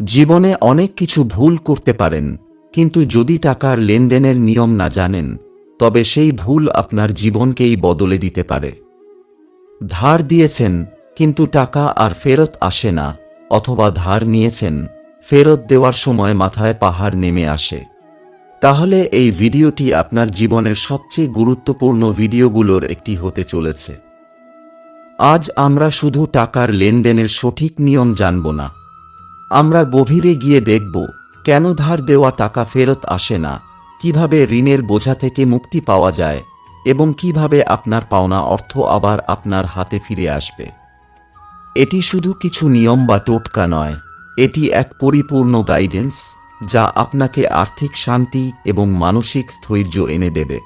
জীবনে অনেক কিছু ভুল করতে পারেন, কিন্তু যদি টাকার লেনদেনের নিয়ম না জানেন, তবে সেই ভুল আপনার জীবনকেই বদলে দিতে পারে। ধার দিয়েছেন, কিন্তু টাকা আর ফেরত আসে না, অথবা ধার নিয়েছেন, ফেরত দেওয়ার সময় মাথায় পাহাড় নেমে আসে। তাহলে এই ভিডিওটি আপনার জীবনের সবচেয়ে গুরুত্বপূর্ণ ভিডিওগুলোর একটি হতে চলেছে। আজ আমরা শুধু টাকার লেনদেনের সঠিক নিয়ম জানব না আমরা গভীরে গিয়ে দেখব, কেন ধার দেওয়া টাকা ফেরত আসে না, কীভাবে ঋণের বোঝা থেকে মুক্তি পাওয়া যায়, এবং কীভাবে আপনার পাওনা অর্থ আবার আপনার হাতে ফিরে আসবে। এটি শুধু কিছু নিয়ম বা টোটকা নয়, এটি এক পরিপূর্ণ গাইডেন্স যা আপনাকে আর্থিক শান্তি এবং মানসিক স্থৈর্য এনে দেবে।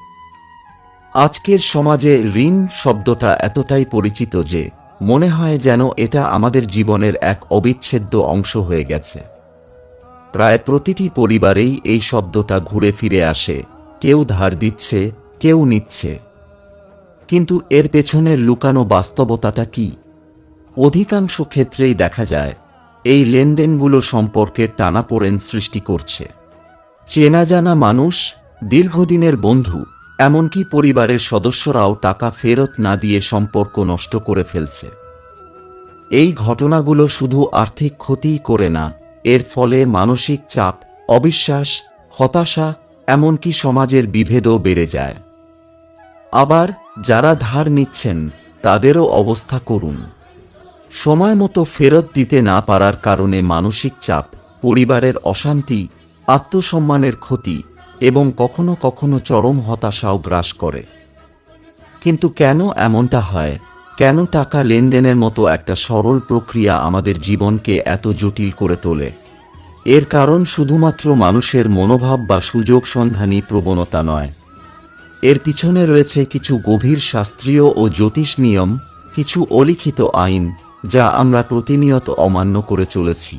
আজকের সমাজে ঋণ শব্দটা এতটাই পরিচিত যে মনে হয় যেন এটা আমাদের জীবনের এক অবিচ্ছেদ্য অংশ হয়ে গেছে। প্রায় প্রতিটি পরিবারেই এই শব্দটা ঘুরে ফিরে আসে, কেউ ধার দিচ্ছে, কেউ নিচ্ছে। কিন্তু এর পেছনের লুকানো বাস্তবতাটা কি? অধিকাংশ ক্ষেত্রেই দেখা যায়, এই লেনদেনগুলো সম্পর্কের টানাপোড়েন সৃষ্টি করছে। চেনা জানা মানুষ, দীর্ঘদিনের বন্ধু এমনকি পরিবারের সদস্যরাও টাকা ফেরত না দিয়ে সম্পর্ক নষ্ট করে ফেলছে। এই ঘটনাগুলো শুধু আর্থিক ক্ষতিই করে না, এর ফলে মানসিক চাপ, অবিশ্বাস, হতাশা, এমনকি সমাজের বিভেদও বেড়ে যায়। আবার যারা ধার নিচ্ছেন, তাদেরও অবস্থা করুন। সময় মতো ফেরত দিতে না পারার কারণে মানসিক চাপ, পরিবারের অশান্তি, আত্মসম্মানের ক্ষতি এবং কখনো কখনো চরম হতাশাও গ্রাস করে। কিন্তু কেন এমনটা হয়? কেন টাকা লেনদেনের মতো একটা সরল প্রক্রিয়া আমাদের জীবনকে এত জটিল করে তোলে? এর কারণ শুধুমাত্র মানুষের মনোভাব বা সুযোগ সন্ধানী প্রবণতা নয়। এর পিছনে রয়েছে কিছু গভীর শাস্ত্রীয় ও জ্যোতিষ নিয়ম, কিছু অলিখিত আইন, যা আমরা প্রতিনিয়ত অমান্য করে চলেছি।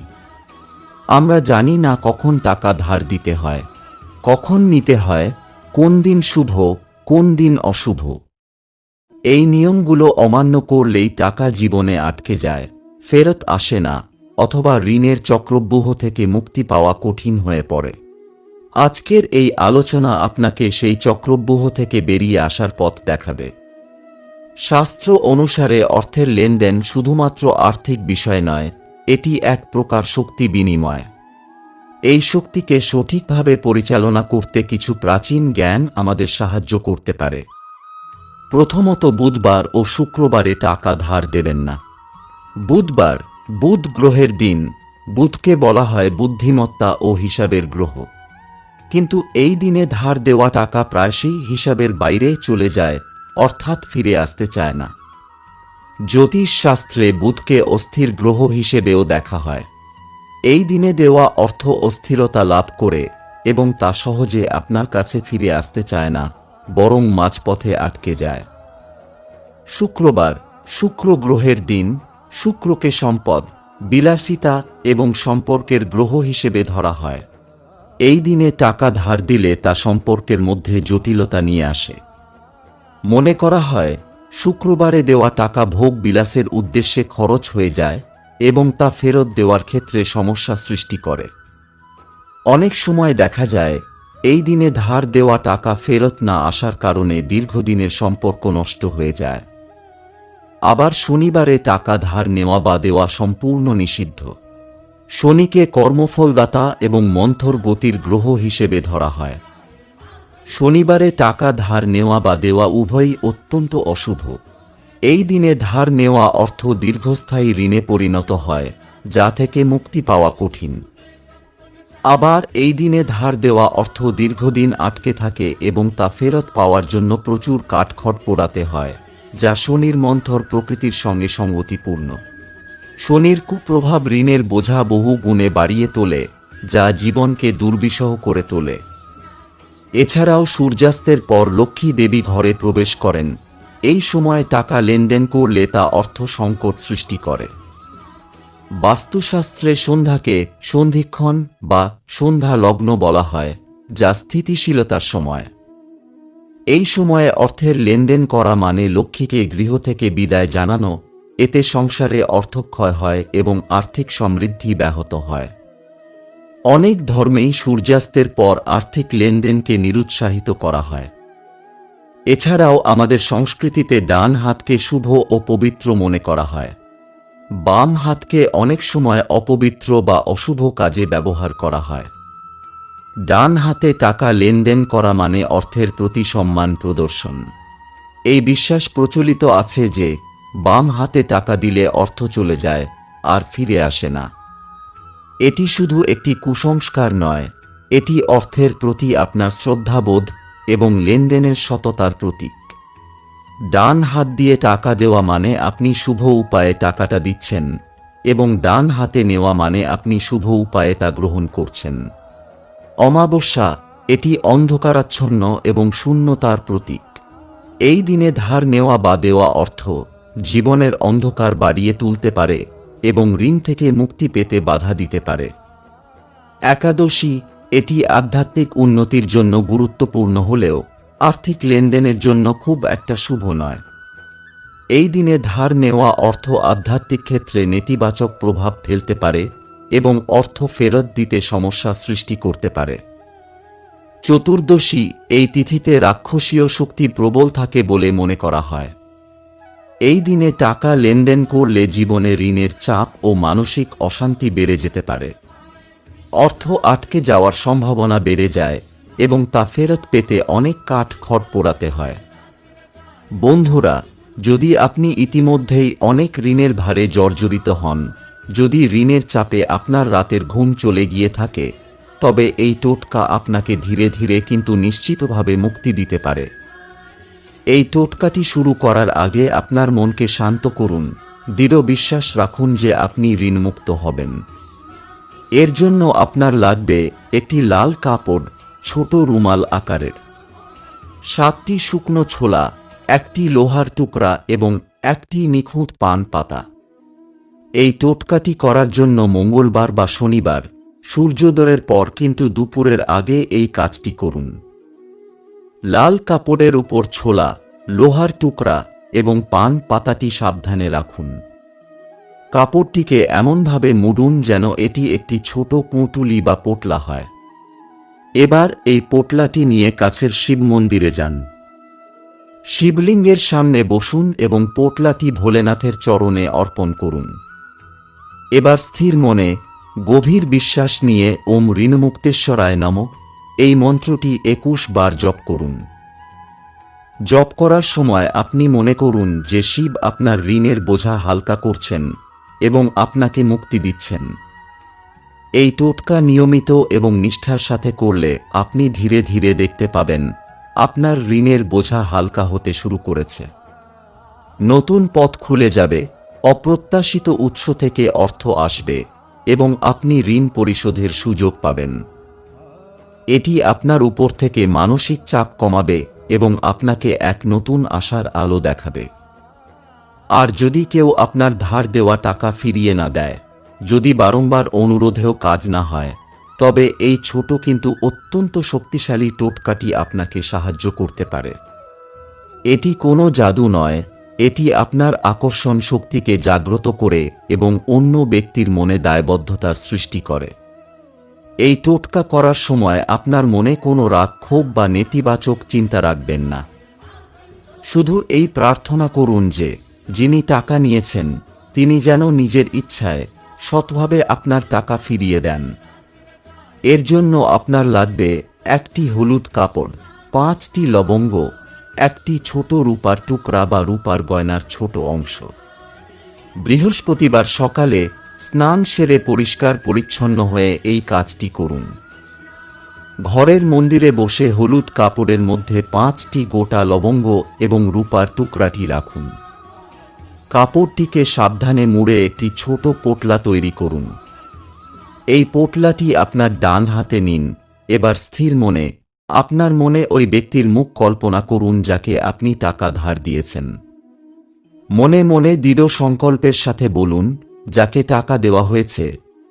আমরা জানি না কখন টাকা ধার দিতে হয়। কখন নিতে হয়, কোন দিন শুভ, কোন দিন অশুভ। এই নিয়মগুলো অমান্য করলেই টাকা জীবনে আটকে যায়, ফেরত আসে না, অথবা ঋণের চক্রব্যূহ থেকে মুক্তি পাওয়া কঠিন হয়ে পড়ে। আজকের এই আলোচনা আপনাকে সেই চক্রব্যূহ থেকে বেরিয়ে আসার পথ দেখাবে। শাস্ত্র অনুসারে অর্থের লেনদেন শুধুমাত্র আর্থিক বিষয় নয়, এটি এক প্রকার শক্তি বিনিময়। এই শক্তিকে সঠিকভাবে পরিচালনা করতে কিছু প্রাচীন জ্ঞান আমাদের সাহায্য করতে পারে। প্রথমত বুধবার ও শুক্রবারে টাকা ধার দেবেন না। বুধবার, বুধ গ্রহের দিন, বুধকে বলা হয় বুদ্ধিমত্তা ও হিসাবের গ্রহ। কিন্তু এই দিনে ধার দেওয়া টাকা প্রায়শই হিসাবের বাইরে চলে যায়, অর্থাৎ ফিরে আসতে চায় না। জ্যোতিষশাস্ত্রে বুধকে অস্থির গ্রহ হিসেবেও দেখা হয়। এই দিনে দেওয়া অর্থ অস্থিরতা লাভ করে এবং তা সহজে আপনার কাছে ফিরে আসতে চায় না, বরং মাঝপথে আটকে যায়। শুক্রবার, শুক্র গ্রহের দিন, শুক্রকে সম্পদ, বিলাসিতা এবং সম্পর্কের গ্রহ হিসেবে ধরা হয়। এই দিনে টাকা ধার দিলে তা সম্পর্কের মধ্যে জটিলতা নিয়ে আসে। মনে করা হয়, শুক্রবারে দেওয়া টাকা ভোগ বিলাসের উদ্দেশ্যে খরচ হয়ে যায় এবং তা ফেরত দেওয়ার ক্ষেত্রে সমস্যা সৃষ্টি করে। অনেক সময় দেখা যায়, এই দিনে ধার দেওয়া টাকা ফেরত না আসার কারণে দীর্ঘদিনের সম্পর্ক নষ্ট হয়ে যায়। আবার শনিবারে টাকা ধার নেওয়া বা দেওয়া সম্পূর্ণ নিষিদ্ধ। শনিকে কর্মফলদাতা এবং মন্থর গতির গ্রহ হিসেবে ধরা হয়। শনিবারে টাকা ধার নেওয়া বা দেওয়া উভয়ই অত্যন্ত অশুভ। এই দিনে ধার নেওয়া অর্থ দীর্ঘস্থায়ী ঋণে পরিণত হয়, যা থেকে মুক্তি পাওয়া কঠিন। আবার এই দিনে ধার দেওয়া অর্থ দীর্ঘদিন আটকে থাকে এবং তা ফেরত পাওয়ার জন্য প্রচুর কাঠখড় পোড়াতে হয়, যা শনির মন্থর প্রকৃতির সঙ্গে সঙ্গতিপূর্ণ শনির কুপ্রভাব ঋণের বোঝা বহু গুণে বাড়িয়ে তোলে, যা জীবনকে দুর্বিষহ করে তোলে। এছাড়াও সূর্যাস্তের পর লক্ষ্মী দেবী ঘরে প্রবেশ করেন এই সময় টাকা লেনদেন করলে তা অর্থ সংকট সৃষ্টি করে। বাস্তুশাস্ত্রে সন্ধ্যাকে সন্ধিক্ষণ বা সন্ধ্যা লগ্ন বলা হয়, যা স্থিতিশীলতার সময়। এই সময়ে অর্থের লেনদেন করা মানে লক্ষ্মীকে গৃহ থেকে বিদায় জানানো, এতে সংসারে অর্থক্ষয় হয় এবং আর্থিক সমৃদ্ধি ব্যাহত হয়। অনেক ধর্মেই সূর্যাস্তের পর আর্থিক লেনদেনকে নিরুৎসাহিত করা হয়। এছাড়াও আমাদের সংস্কৃতিতে ডান হাতকে শুভ ও পবিত্র মনে করা হয়। বাম হাতকে অনেক সময় অপবিত্র বা অশুভ কাজে ব্যবহার করা হয়। ডান হাতে টাকা লেনদেন করা মানে অর্থের প্রতি সম্মান প্রদর্শন। এই বিশ্বাস প্রচলিত আছে যে, বাম হাতে টাকা দিলে অর্থ চলে যায় আর ফিরে আসে না। এটি শুধু একটি কুসংস্কার নয়, এটি অর্থের প্রতি আপনার শ্রদ্ধাবোধ এবং লেনদেনের সততার প্রতীক। ডান হাত দিয়ে টাকা দেওয়া মানে আপনি শুভ উপায়ে টাকাটা দিচ্ছেন এবং ডান হাতে নেওয়া মানে আপনি শুভ উপায়ে তা গ্রহণ করছেন। অমাবস্যা, এটি অন্ধকারাচ্ছন্ন এবং শূন্যতার প্রতীক। এই দিনে ধার নেওয়া বা দেওয়া অর্থ জীবনের অন্ধকার বাড়িয়ে তুলতে পারে এবং ঋণ থেকে মুক্তি পেতে বাধা দিতে পারে। একাদশী এটি আধ্যাত্মিক উন্নতির জন্য গুরুত্বপূর্ণ হলেও আর্থিক লেনদেনের জন্য খুব একটা শুভ নয়। এই দিনে ধার নেওয়া অর্থ আধ্যাত্মিক ক্ষেত্রে নেতিবাচক প্রভাব ফেলতে পারে এবং অর্থ ফেরত দিতে সমস্যা সৃষ্টি করতে পারে। চতুর্দশী, এই তিথিতে রাক্ষসীয় শক্তি প্রবল থাকে বলে মনে করা হয়। এই দিনে টাকা লেনদেন করলে জীবনে ঋণের চাপ ও মানসিক অশান্তি বেড়ে যেতে পারে। অর্থ আটকে যাওয়ার সম্ভাবনা বেড়ে যায় এবং তা ফেরত পেতে অনেক কাঠ খড় পোড়াতে হয়। বন্ধুরা, যদি আপনি ইতিমধ্যেই অনেক ঋণের ভারে জর্জরিত হন, যদি ঋণের চাপে আপনার রাতের ঘুম চলে গিয়ে থাকে, তবে এই টোটকা আপনাকে ধীরে ধীরে কিন্তু নিশ্চিতভাবে মুক্তি দিতে পারে। এই টোটকাটি শুরু করার আগে আপনার মনকে শান্ত করুন, দৃঢ় বিশ্বাস রাখুন যে আপনি ঋণমুক্ত হবেন। এর জন্য আপনার লাগবে একটি লাল কাপড় ছোট রুমাল আকারের। সাতটি শুকনো ছোলা, একটি লোহার টুকরা এবং একটি নিখুঁত পান পাতা। এই টোটকাটি করার জন্য মঙ্গলবার বা শনিবার, সূর্যোদয়ের পর কিন্তু দুপুরের আগে এই কাজটি করুন। লাল কাপড়ের উপর ছোলা, লোহার টুকরা এবং পান পাতাটি সাবধানে রাখুন। কাপড়টিকে এমনভাবে মুড়ুন যেন এটি একটি ছোট পুঁটুলি বা পোটলা হয়। এবার এই পোটলাটি নিয়ে কাছের শিব মন্দিরে যান। শিবলিঙ্গের সামনে বসুন এবং পোটলাটি ভোলেনাথের চরণে অর্পণ করুন। এবার স্থির মনে গভীর বিশ্বাস নিয়ে ওম ঋণমুক্তেশ্বরায় নামক এই মন্ত্রটি একুশ বার জপ করুন। জপ করার সময় আপনি মনে করুন যে শিব আপনার ঋণের বোঝা হালকা করছেন। এবং আপনাকে মুক্তি দিচ্ছেন। এই টোটকা নিয়মিত এবং নিষ্ঠার সাথে করলে আপনি ধীরে ধীরে দেখতে পাবেন, আপনার ঋণের বোঝা হালকা হতে শুরু করেছে। নতুন পথ খুলে যাবে, অপ্রত্যাশিত উৎস থেকে অর্থ আসবে এবং আপনি ঋণ পরিশোধের সুযোগ পাবেন। এটি আপনার উপর থেকে মানসিক চাপ কমাবে এবং আপনাকে এক নতুন আশার আলো দেখাবে। আর যদি কেউ আপনার ধার দেওয়া টাকা ফিরিয়ে না দেয়, যদি বারংবার অনুরোধেও কাজ না হয়, তবে এই ছোট কিন্তু অত্যন্ত শক্তিশালী টোটকাটি আপনাকে সাহায্য করতে পারে। এটি কোনো জাদু নয়, এটি আপনার আকর্ষণ শক্তিকে জাগ্রত করে এবং অন্য ব্যক্তির মনে দায়বদ্ধতার সৃষ্টি করে। এই টোটকা করার সময় আপনার মনে কোনো রাগ, ক্ষোভ বা নেতিবাচক চিন্তা রাখবেন না। শুধু এই প্রার্থনা করুন যে যিনি টাকা নিয়েছেন, তিনি যেন নিজের ইচ্ছায় সৎভাবে আপনার টাকা ফিরিয়ে দেন। এর জন্য আপনার লাগবে একটি হলুদ কাপড়, পাঁচটি লবঙ্গ, একটি ছোট রূপার টুকরা বা রূপার গয়নার ছোট অংশ। বৃহস্পতিবার সকালে স্নান সেরে পরিষ্কার পরিচ্ছন্ন হয়ে এই কাজটি করুন। ঘরের মন্দিরে বসে হলুদ কাপড়ের মধ্যে পাঁচটি গোটা লবঙ্গ এবং রূপার টুকরাটি রাখুন। কাপড়টিকে সাবধানে মুড়ে একটি ছোট পোটলা তৈরি করুন। এই পোটলাটি আপনার ডান হাতে নিন। এবার স্থির মনে আপনার মনে ওই ব্যক্তির মুখ কল্পনা করুন যাকে আপনি টাকা ধার দিয়েছেন। মনে মনে দৃঢ় সংকল্পের সাথে বলুন, যাকে টাকা দেওয়া হয়েছে,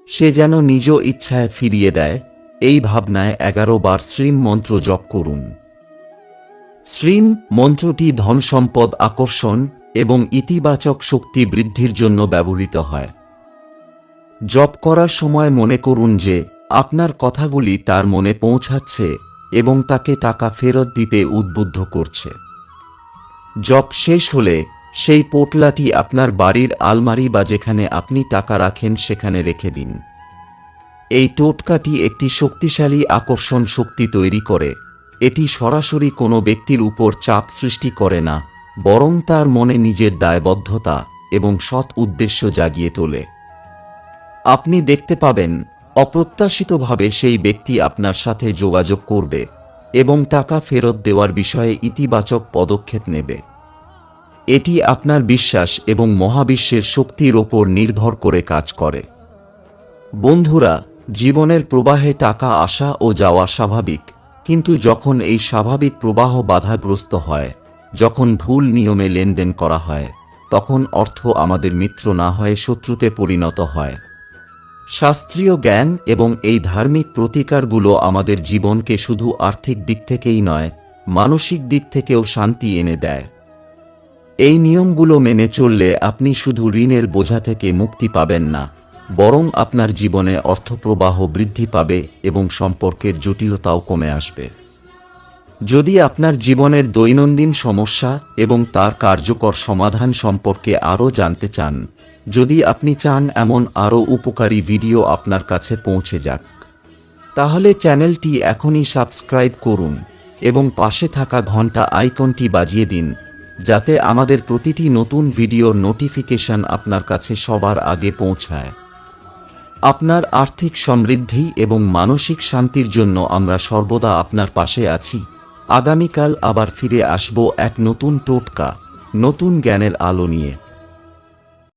সে যেন নিজ ইচ্ছায় ফিরিয়ে দেয়। এই ভাবনায় এগারো বার শ্রীম মন্ত্র জপ করুন। শ্রীম মন্ত্রটি ধন সম্পদ আকর্ষণ এবং ইতিবাচক শক্তি বৃদ্ধির জন্য ব্যবহৃত হয়। জপ করার সময় মনে করুন যে, আপনার কথাগুলি তার মনে পৌঁছাচ্ছে এবং তাকে টাকা ফেরত দিতে উদ্বুদ্ধ করছে। জব শেষ হলে সেই পোটলাটি আপনার বাড়ির আলমারি বা যেখানে আপনি টাকা রাখেন সেখানে রেখে দিন। এই টোটকাটি একটি শক্তিশালী আকর্ষণ শক্তি তৈরি করে। এটি সরাসরি কোনো ব্যক্তির উপর চাপ সৃষ্টি করে না। বরং তার মনে নিজের দায়বদ্ধতা এবং সৎ উদ্দেশ্য জাগিয়ে তোলে। আপনি দেখতে পাবেন, অপ্রত্যাশিতভাবে সেই ব্যক্তি আপনার সাথে যোগাযোগ করবে এবং টাকা ফেরত দেওয়ার বিষয়ে ইতিবাচক পদক্ষেপ নেবে। এটি আপনার বিশ্বাস এবং মহাবিশ্বের শক্তির ওপর নির্ভর করে কাজ করে। বন্ধুরা, জীবনের প্রবাহে টাকা আসা ও যাওয়া স্বাভাবিক, কিন্তু যখন এই স্বাভাবিক প্রবাহ বাধাগ্রস্ত হয় যখন ভুল নিয়মে লেনদেন করা হয়, তখন অর্থ আমাদের মিত্র না হয়ে শত্রুতে পরিণত হয়। শাস্ত্রীয় জ্ঞান এবং এই ধার্মিক প্রতিকারগুলো আমাদের জীবনকে শুধু আর্থিক দিক থেকেই নয়, মানসিক দিক থেকেও শান্তি এনে দেয়। এই নিয়মগুলো মেনে চললে আপনি শুধু ঋণের বোঝা থেকে মুক্তি পাবেন না, বরং আপনার জীবনে অর্থপ্রবাহ বৃদ্ধি পাবে এবং সম্পর্কের জটিলতাও কমে আসবে। যদি আপনার জীবনের দৈনন্দিন সমস্যা এবং তার কার্যকর সমাধান সম্পর্কে আরও জানতে চান, যদি আপনি চান এমন আরও উপকারী ভিডিও আপনার কাছে পৌঁছে যাক, তাহলে চ্যানেলটি এখনই সাবস্ক্রাইব করুন এবং পাশে থাকা ঘণ্টা আইকনটি বাজিয়ে দিন, যাতে আমাদের প্রতিটি নতুন ভিডিওর নোটিফিকেশন আপনার কাছে সবার আগে পৌঁছায়। আপনার আর্থিক সমৃদ্ধি এবং মানসিক শান্তির জন্য আমরা সর্বদা আপনার পাশে আছি। আগামীকাল আবার ফিরে আসব এক নতুন টোটকা নতুন জ্ঞানের আলো নিয়ে।